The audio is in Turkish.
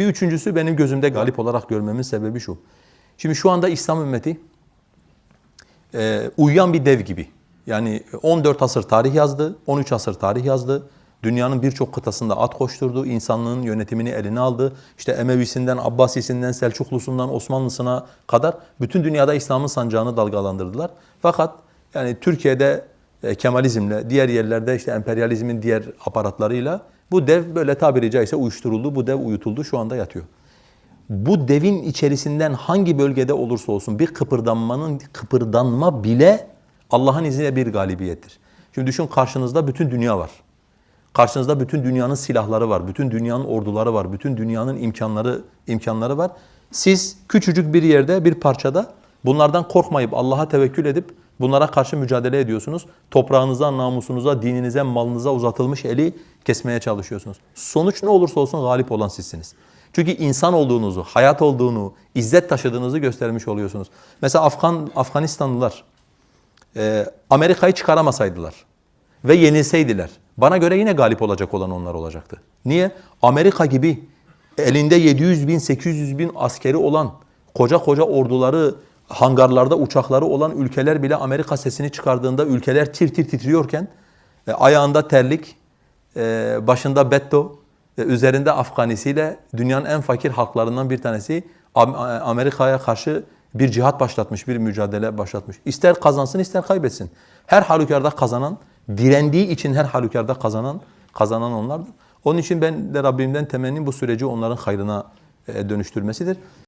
Bir üçüncüsü benim gözümde galip olarak görmemin sebebi şu. Şimdi şu anda İslam ümmeti e, uyuyan bir dev gibi. Yani 14 asır tarih yazdı, 13 asır tarih yazdı. Dünyanın birçok kıtasında at koşturdu, insanlığın yönetimini eline aldı. İşte Emevisinden, Abbasisinden, Selçuklusundan, Osmanlısına kadar bütün dünyada İslam'ın sancağını dalgalandırdılar. Fakat yani Türkiye'de e, Kemalizmle, diğer yerlerde işte emperyalizmin diğer aparatlarıyla bu dev böyle tabiri caizse uyuşturuldu, bu dev uyutuldu, şu anda yatıyor bu devin içerisinden hangi bölgede olursa olsun bir kıpırdanmanın kıpırdanma bile Allah'ın izniyle bir galibiyettir. Şimdi düşün karşınızda bütün dünya var. Karşınızda bütün dünyanın silahları var, bütün dünyanın orduları var, bütün dünyanın imkanları imkanları var. Siz küçücük bir yerde, bir parçada bunlardan korkmayıp Allah'a tevekkül edip bunlara karşı mücadele ediyorsunuz. Toprağınıza, namusunuza, dininize, malınıza uzatılmış eli kesmeye çalışıyorsunuz. Sonuç ne olursa olsun galip olan sizsiniz. Çünkü insan olduğunuzu, hayat olduğunu, izzet taşıdığınızı göstermiş oluyorsunuz. Mesela Afgan Afganistanlılar e, Amerika'yı çıkaramasaydılar ve yenilseydiler bana göre yine galip olacak olan onlar olacaktı. Niye? Amerika gibi elinde 700 bin, 800 bin askeri olan koca koca orduları, hangarlarda uçakları olan ülkeler bile Amerika sesini çıkardığında ülkeler tir tir titriyorken e, ayağında terlik, e, başında betto, e, üzerinde Afganisiyle dünyanın en fakir halklarından bir tanesi Am- Amerika'ya karşı bir cihat başlatmış, bir mücadele başlatmış. İster kazansın ister kaybetsin. Her halükarda kazanan, direndiği için her halükarda kazanan, kazanan onlardır. Onun için ben de Rabbimden temennim bu süreci onların hayrına e, dönüştürmesidir.